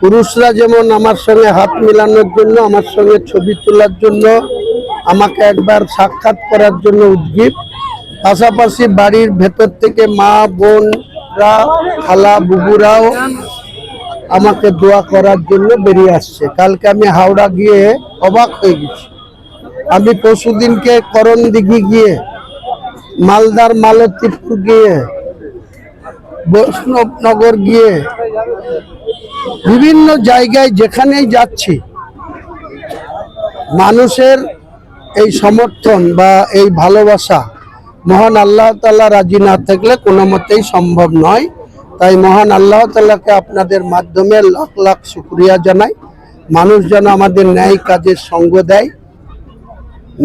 পুরুষরা যেমন আমার সঙ্গে হাত মেলানোর জন্য, আমার সঙ্গে ছবি তোলার জন্য, আমাকে একবার সাক্ষাৎ করার জন্য উদ্গীব। পাশাপাশি বাড়ির ভেতর থেকে মা, বোনরা, খালা, বুবুরাও আমাকে দোয়া করার জন্য বেরিয়ে আসছে। কালকে আমি হাওড়া গিয়ে অবাক হয়ে গেছি। আমি পরশুদিনকে করণ দিঘি গিয়ে, মালদার মালতীপুর গিয়ে, বৈষ্ণবনগর গিয়ে বিভিন্ন জায়গায় যেখানেই যাচ্ছি, মানুষের এই সমর্থন বা এই ভালোবাসা মহান আল্লাহ তাআলা রাজি না থাকলে কোনো মতেই সম্ভব নয়। তাই মহান আল্লাহ তাআলাকে আপনাদের মাধ্যমে লাখ লাখ শুক্রিয়া জানাই। মানুষ যেন আমাদের ন্যায় কাজের সঙ্গ দেয়,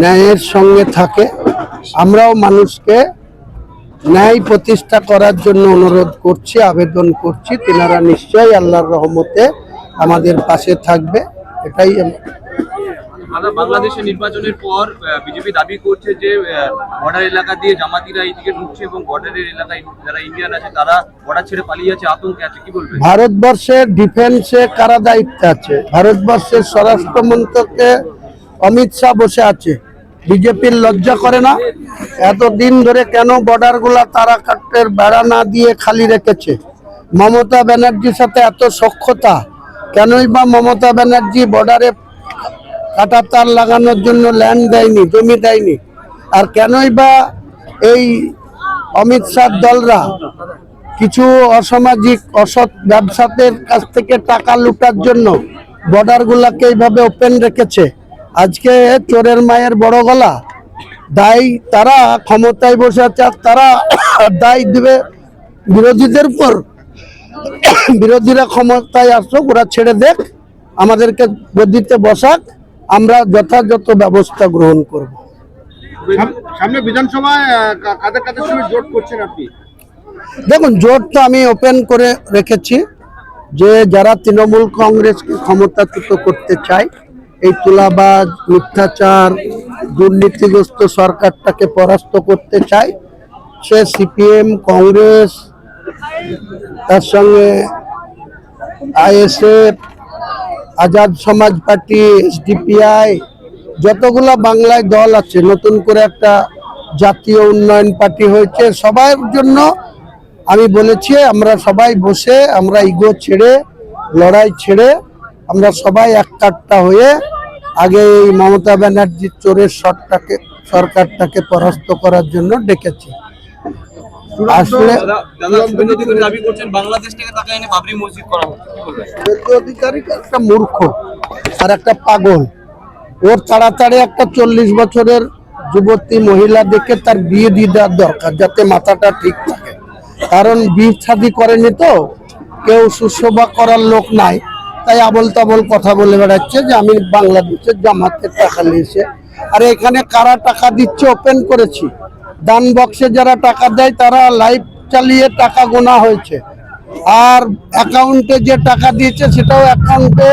ন্যায়ের সঙ্গে থাকে। আমরাও মানুষকে ন্যায় প্রতিষ্ঠা করার জন্য অনুরোধ করছি আবেদন করছি। তেনারা নিশ্চয়ই আল্লাহর রহমতে আমাদের পাশে থাকবে। এটাই বাংলাদেশের নির্বাচনের পর বিজেপি দাবি করছে যে বর্ডার এলাকা দিয়ে জামাতিরা এইদিকে ঢুকছে এবং বর্ডারের এলাকায় যারা ইন্ডিয়ান আছে তারা বর্ডার ছেড়ে পালিয়ে যাচ্ছে আতঙ্কে আছে কি বলবেন? ভারতবর্ষের ডিফেন্সে কারা দায়িত্বে আছে? ভারতবর্ষের স্বরাষ্ট্র মন্ত্রকে অমিত শাহ বসে আছে। বিজেপির লজ্জা করে না? এতদিন ধরে কেন বর্ডারগুলা তারা কাটের বেড়া না দিয়ে খালি রেখেছে? মমতা ব্যানার্জির সাথে এত সক্ষতা কেনই বা মমতা ব্যানার্জি বর্ডারে কাটা তার লাগানোর জন্য ল্যান্ড দেয়নি, জমি দেয়নি? আর কেনই বা এই অমিত শাহ দলরা কিছু অসামাজিক, অসৎ ব্যবসাদের কাছ থেকে টাকা লুটার জন্য বর্ডারগুলোকে এইভাবে ওপেন রেখেছে? আজকে চোরের মায়ের বড় গলা। দায় তারা ক্ষমতায় বসে আছে আর তারা দায় দিবে বিরোধীদের উপর। বিরোধীরা ক্ষমতায় আসুক ওরা ছেড়ে দেখ আমাদেরকে গদিতে বসাক আমরা যথাযথ ব্যবস্থা গ্রহণ করব। সামনে বিধানসভায় কাদের কাদের সঙ্গে জোট করছেন আপনি? দেখুন জোট তো আমি ওপেন করে রেখেছি যে যারা তৃণমূল কংগ্রেসকে ক্ষমতাচ্যুত করতে চায় এই তুলাবাজ মিথ্যাচার দুর্নীতিগ্রস্ত সরকারটাকে পরাস্ত করতে চায়। সে সিপিএম, কংগ্রেস, তার সঙ্গে আইএসএফ, আজাদ সমাজ পার্টি, এসডিপিআই, যতগুলা বাংলায় দল আছে, নতুন করে একটা জাতীয় উন্নয়ন পার্টি হয়েছে। সবার জন্য আমি বলেছি, আমরা সবাই বসে, আমরা ইগো ছেড়ে, লড়াই ছেড়ে আমরা সবাই এক কাট্টা হয়ে আগে এই মমতা ব্যানার্জির চোরের শটটাকে সরকারটাকে পরাস্ত করার জন্য ডেকেছি। আসলে একটা মূর্খ আর একটা পাগল। ওর তাড়াতাড়ি একটা চল্লিশ বছরের যুবতী মহিলা দেখে তার বিয়ে দিয়ে দেওয়ার দরকার যাতে মাথাটা ঠিক থাকে। কারণ বিয়ে শাদি করেনি তো কেউ সুসভা করার লোক নাই। তাই আবল তাবল কথা বলে বেড়াচ্ছে যে আমি বাংলাদেশের জামাতের টাকা নিয়েছে। আর এখানে কারা টাকা দিচ্ছে ওপেন করেছি। দান বক্সে যারা টাকা দেয় তারা লাইভ চালিয়ে টাকা গোনা হয়েছে। আর অ্যাকাউন্টে যে টাকা দিয়েছে সেটাও অ্যাকাউন্টে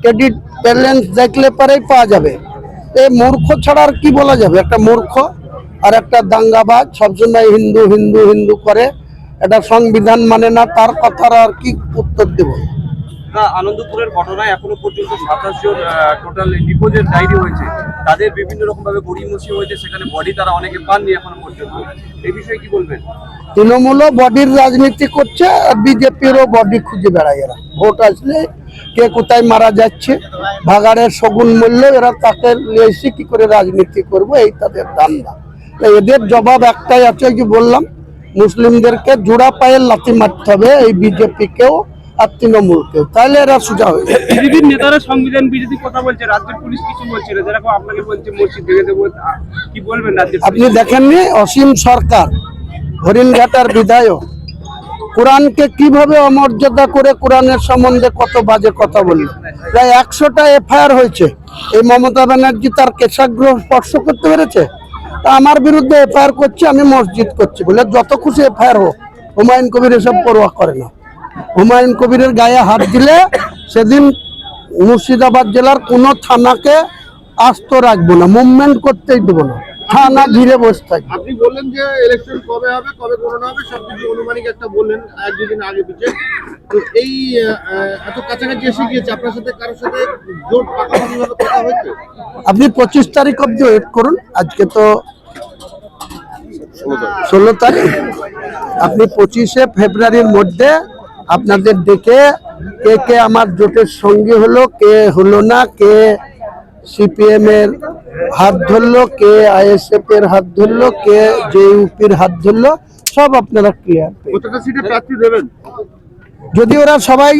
ক্রেডিট ব্যালেন্স দেখলে পরেই পাওয়া যাবে। এ মূর্খ ছাড়া আর কি বলা যাবে? একটা মূর্খ আর একটা দাঙ্গাবাজ, সবসময় হিন্দু হিন্দু হিন্দু করে। এটা সংবিধান মানে না, তার কথার আর কি উত্তর দেব? না আনন্দপুরের ঘটনায় এখনও পর্যন্ত সাতাশ জন টোটাল ডিপোজের ডায়েরি হয়েছে। তাদের বিভিন্ন রকম ভাবে গড়িমসি হয়েছে, সেখানে বডি তারা অনেকে পাননি এখনও পর্যন্ত। এই বিষয়ে কি বলবেন? তৃণমূলও বডির রাজনীতি করছে, আর বিজেপিরও বডি খুঁজে বেড়ায় এরা। ভোট আসলে কে কোথায় মারা যাচ্ছে ভাগাড়ের শগুন মূল্য এরা তাকে নিয়ে কি করে রাজনীতি করব, এই তাদের ধান্দা। এদের জবাব একটাই আছে যে বললাম, মুসলিমদেরকে জোড়া পায়ে লাথি মারতে হবে, এই বিজেপিকেও আর তৃণমূলকেও। তাহলে এরা সোজা হয়ে। বিজেপির নেতারা সংবিধান বিরোধী কথা বলছে রাজ্যের পুলিশ কিছু বলছে না। যেরকম আপনাকে বলছে মসজিদ ভেঙে দেবো কি বলবেন রাজ্যের আপনি দেখেননি? অসীম সরকার হরিণঘাটার বিধায়ক কোরআনকে কীভাবে অমর্যাদা করে কোরআনের সম্বন্ধে কত বাজে কথা বলি প্রায় একশোটা এফআইআর হয়েছে। এই মমতা ব্যানার্জি তার কেশাগ্রহ স্পর্শ করতে পেরেছে? তা আমার বিরুদ্ধে এফআইআর করছে আমি মসজিদ করছি বলে যত খুশি এফআইআর হোক হুমায়ুন কবির এসব পরোয়া করে না। হুমায়ুন কবিরের গায়ে হাত দিলে সেদিন মুর্শিদাবাদ জেলার কোনো থানাকে আস্ত রাখব না মুভমেন্ট করতেই দেবো না থানা ঘিরে বসে থাকি আপনি বললেন যে ইলেকশন কবে হবে কবে গণনা হবে সবকিছু অনুমানিক একটা বললেন এক দুদিন আগে পিছে তো এই এত কাছাকাছি এসে গিয়েছে আপনার সাথে কারোর সাথে জোট পাকাপাকি ভাবে কথা হয়েছে? আপনি পঁচিশ তারিখ অব্দি ওয়েট করুন আজকে তো ষোলো তারিখ। আপনি পঁচিশে ফেব্রুয়ারির মধ্যে আপনাদের দেখে কে কে আমার জোটের সঙ্গী হলো কে হলো না কে সিপিএম এর হাত ধরলো কে আইএসএফ এর হাত ধরলো কে জেইউপির হাত ধরলো সব আপনারা ক্লিয়ার যদি ওরা সবাই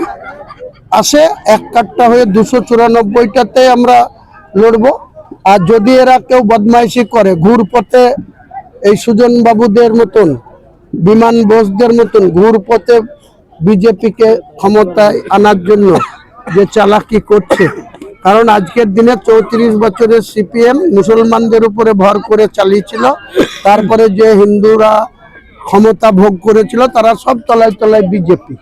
আসে এক কাটটা হয়ে দুশো চুরানব্বইটাতে আমরা লড়বো। আর যদি এরা কেউ বদমাইশি করে ঘুর পথে এই সুজন বাবুদের মতন বিমান বোসদের মতন ঘুর পথে বিজেপিকে ক্ষমতায় আনার জন্য যে চালাকি করছে। কারণ আজকের দিনে চৌত্রিশ বছরের সিপিএম মুসলমানদের উপরে ভর করে চালিয়েছিল। তারপরে যে হিন্দুরা ক্ষমতা ভোগ করেছিল, তারা সব তলায় তলায় বিজেপি।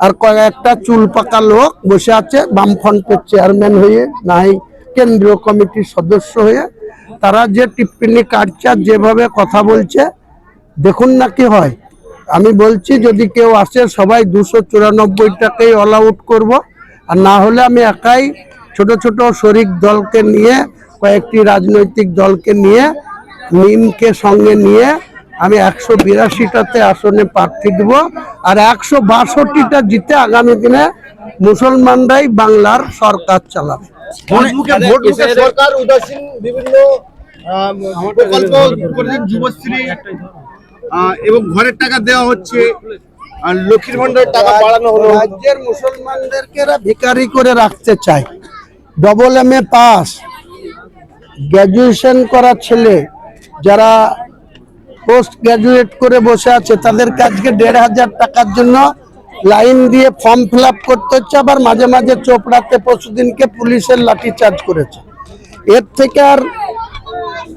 আর কয়েকটা চুল পাকা লোক বসে আছে বামফ্রন্টের চেয়ারম্যান হয়ে, নাই কেন্দ্রীয় কমিটির সদস্য হয়ে। তারা যে টিপ্পনি কাটছে যেভাবে কথা বলছে, দেখুন না কি হয়। আমি বলছি যদি কেউ আসে সবাই দুশো চুরানব্বইটাকেই অল আউট করব। আর না হলে আমি একাই ছোট ছোট শরিক দলকে নিয়ে কয়েকটি রাজনৈতিক দলকে নিয়ে নিমকে সঙ্গে নিয়ে আমি একশো বিরাশিটাতে আসনে প্রার্থী দেব। আর একশো বাষট্টিটা জিতে আগামী দিনে মুসলমানরাই বাংলার সরকার চালাবে। সরকার উদাসীন বিভিন্ন যুবশ্রী। এবং ঘরের টাকা দেওয়া হচ্ছে। আর লক্ষ্মীর ভান্ডারের টাকা বাড়ানো হলো। রাজ্যের মুসলমানদেরকে এরা ভিখারি করে রাখতে চায়। Double M A pass graduation করা ছেলে যারা পোস্ট গ্র্যাজুয়েট করে বসে আছে, তাদেরকে আজকে দেড় হাজার টাকার জন্য লাইন দিয়ে ফর্ম ফিল করতে হচ্ছে। আবার মাঝে মাঝে চোপড়াতে পরশুদিনকে পুলিশের লাঠি চার্জ করেছে। এর থেকে আর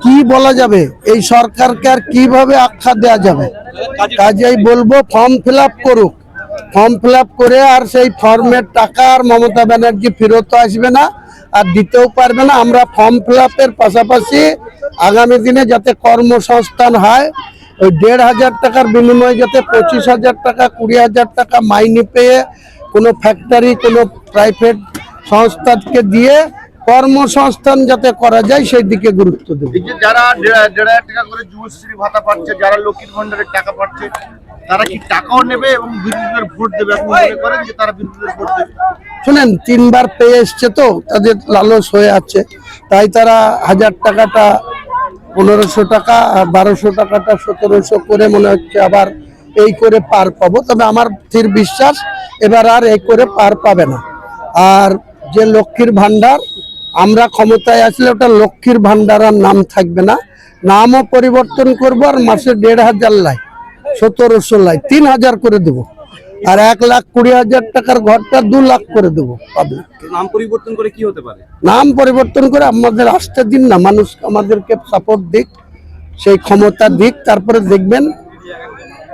কি বলা যাবে? এই সরকারকে আর কীভাবে আখ্যা দেওয়া যাবে? কাজেই বলব ফর্ম ফিল করুক। ফর্ম ফিল করে আর সেই ফর্মের টাকা আর মমতা ব্যানার্জি ফেরত আসবে না, আর দিতেও পারবে না। আমরা ফর্ম ফিল পাশাপাশি আগামী দিনে যাতে কর্মসংস্থান হয়, ওই দেড় হাজার টাকার বিনিময়ে যাতে পঁচিশ হাজার টাকা, কুড়ি হাজার টাকা মাইনে পেয়ে কোনো ফ্যাক্টরি কোনো প্রাইভেট সংস্থাকে দিয়ে কর্মসংস্থান যাতে করা যায় সেই দিকে গুরুত্ব দেবে। যারা টাকা করে যুবশ্রী ভাতা পাচ্ছে যারা লক্ষ্মীর ভান্ডারের টাকা পাচ্ছে তারা কি টাকাও নেবে এবং বিরোধীদের ভোট দেবে? আপনি মনে করেন যে তারা বিরোধীদের ভোট দেবে? শুনেন তিনবার পেয়ে এসছে তো তাদের লালস হয়ে আছে। তাই তারা হাজার টাকাটা পনেরোশো টাকা আর বারোশো টাকাটা সতেরোশো করে মনে হচ্ছে আবার এই করে পার পাবো। তবে আমার স্থির বিশ্বাস এবার আর এই করে পার পাবে না। আর যে লক্ষ্মীর ভান্ডার আমরা ক্ষমতায় আসলে ওটা লক্ষ্মীর ভান্ডার আর নাম থাকবে না। নামও পরিবর্তন করব আর মাসে দেড় হাজার লাই সতেরোশো লাই তিন হাজার করে দেবো। আর এক লাখ কুড়ি হাজার টাকার ঘরটা দু লাখ করে দেবো নাম পরিবর্তন করে কি হতে পারে? নাম পরিবর্তন করে আমাদের আসতে দিন না মানুষ আমাদেরকে সাপোর্ট দিক সেই ক্ষমতা দিক তারপরে দেখবেন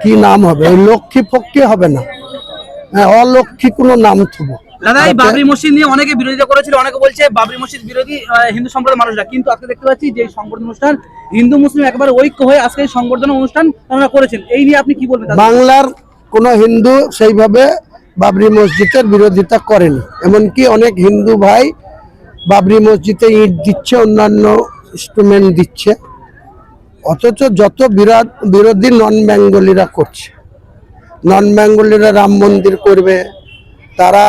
কি নাম হবে। ওই লক্ষ্মী পক্ষে হবে না। হ্যাঁ অলক্ষ্মী কোনো নাম থুবো। দাদা এই বাবরি মসজিদ নিয়ে অনেকে বিরোধিতা করেছিল অনেকে বলছে বাবরি মসজিদ বিরোধী হিন্দু সম্প্রদায়ের মানুষরা। কিন্তু আজকে দেখতে পাচ্ছি যে সংবর্ধনা অনুষ্ঠান হিন্দু মুসলিম একবার ঐক্য হয়ে আজকে এই সংবর্ধনা অনুষ্ঠান আপনারা করেছেন। এই নিয়ে আপনি কি বলবেন বাংলার কোনো হিন্দু সেইভাবে বাবরি মসজিদের বিরোধিতা করেনি। এমনকি অনেক হিন্দু ভাই বাবরি মসজিদে ইট দিচ্ছে অন্যান্য ইনস্ট্রুমেন্ট দিচ্ছে। অথচ যত বিরাট বিরোধী নন বেঙ্গলিরা করছে। নন বেঙ্গলিরা রাম মন্দির করবে তারা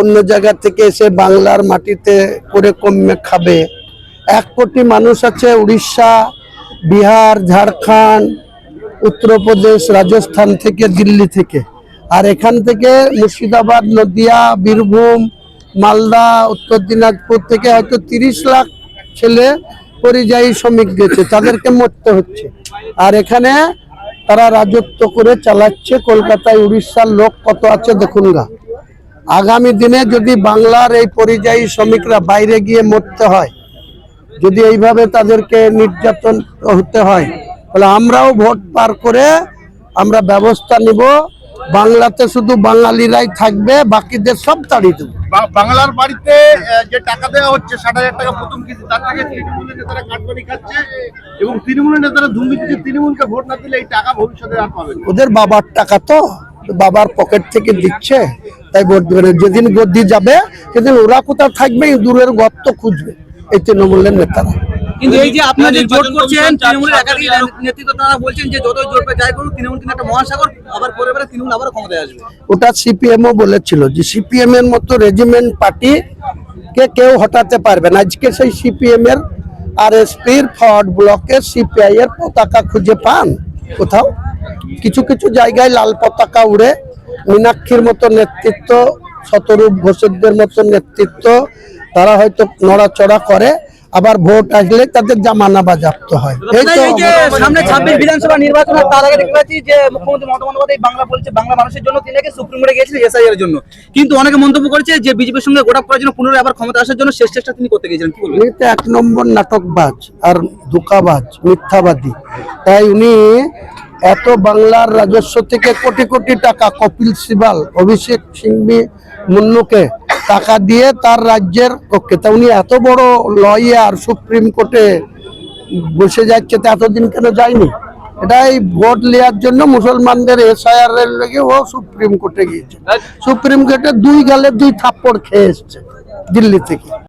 অন্য জায়গা থেকে এসে বাংলার মাটিতে করে কমে খাবে। এক কোটি মানুষ আছে উড়িষ্যা, বিহার, ঝাড়খণ্ড, উত্তরপ্রদেশ, রাজস্থান থেকে, দিল্লি থেকে। আর এখান থেকে মুর্শিদাবাদ, নদিয়া, বীরভূম, মালদা, উত্তর দিনাজপুর থেকে হয়তো তিরিশ লাখ ছেলে পরিযায়ী শ্রমিক গেছে, তাদেরকে মরতে হচ্ছে। আর এখানে তারা রাজত্ব করে চালাচ্ছে। কলকাতায় উড়িষ্যার লোক কত আছে দেখুন গা। আগামী দিনে যদি বাংলার এই পরিযায়ী শ্রমিকরা বাইরে গিয়ে মরতে হয় যদি এইভাবে তাদেরকে নির্যাতন হতে হয় তাহলে আমরাও ভোট পার করে আমরা ব্যবস্থা নিব। বাংলাতে শুধু বাঙালিরাই থাকবে বাকিদের সব তাড়িয়ে দেবো। বাংলার বাড়িতে যে টাকা দেওয়া হচ্ছে ষাট হাজার টাকা প্রথম কিস্তি তার থেকে তৃণমূলের নেতারা কাটবানি খাচ্ছে এবং তৃণমূলের নেতারা দুর্নীতিতে তৃণমূলকে ভোট না দিলে এই টাকা ভবিষ্যতে আর পাবে ওদের বাবার টাকা তো বাবার পকেট থেকে দিচ্ছে। তাই ভোট দেবে না। যেদিন গদ্দি যাবে সেদিন ওরা কোথাও থাকবে দূরের গর্ত খুঁজবে এই তৃণমূলের নেতারা। কিন্তু এই যে আপনারা যে জোট করছেন তৃণমূলের একাধিক নেতৃত্ব তারা বলছেন যে যতই জোট পেয়ে যাই করুন তৃণমূল কিন্তু একটা মহাসাগর আবার পরে পরে তৃণমূল আবার ক্ষমতায় আসবে। ওটা সিপিএমও বলেছিল যে সিপিএম এর মতো রেজিমেন্ট পার্টি কে কেউ হটাতে পারবে না। আজকে সেই সিপিএম এর আর এসপির ফরওয়ার্ড ব্লকে সিপিআই এর পতাকা খুঁজে পান কোথাও। কিছু কিছু জায়গায় লাল পতাকা উড়ে মীনাক্ষীর মতো নেতৃত্ব শতরূপ ঘোষকদের মতো নেতৃত্ব তারা হয়তো নড়াচড়া করে আবার ভোট আসলে তাদের জামানা বাজাপ্ত হয়। এই তো সামনে ছাব্বিশ বিধানসভা নির্বাচন তার আগে দেখতে পাচ্ছি যে মুখ্যমন্ত্রী মমতা বন্দ্যোপাধ্যায় বাংলা বলছে বাংলা মানুষের জন্য তিনি নাকি সুপ্রিম কোর্টে গিয়েছিলেন এর জন্য। কিন্তু অনেকে মন্তব্য করেছে যে বিজেপির সঙ্গে গোটা করার জন্য পুনরায় আবার ক্ষমতা আসার জন্য শেষ চেষ্টা তিনি করতে গিয়েছিলেন। কি বলবেন? এক নম্বর নাটকবাজ আর ধোকাবাজ মিথ্যাবাদী। তাই উনি এত বাংলার রাজস্ব থেকে কোটি কোটি টাকা কপিল সিবাল অভিষেক সিংবি মুন্নুকে টাকা দিয়ে তার রাজ্যের পক্ষে। তা উনি এত বড় লয়ার সুপ্রিম কোর্টে বসে যাচ্ছে তা এতদিন কেন যায়নি? এটাই ভোট নেওয়ার জন্য মুসলমানদের এসআইআর এর লেগে ও সুপ্রিম কোর্টে গিয়েছে। সুপ্রিম কোর্টে দুই গালে দুই থাপ্পড় খেয়ে এসছে দিল্লি থেকে।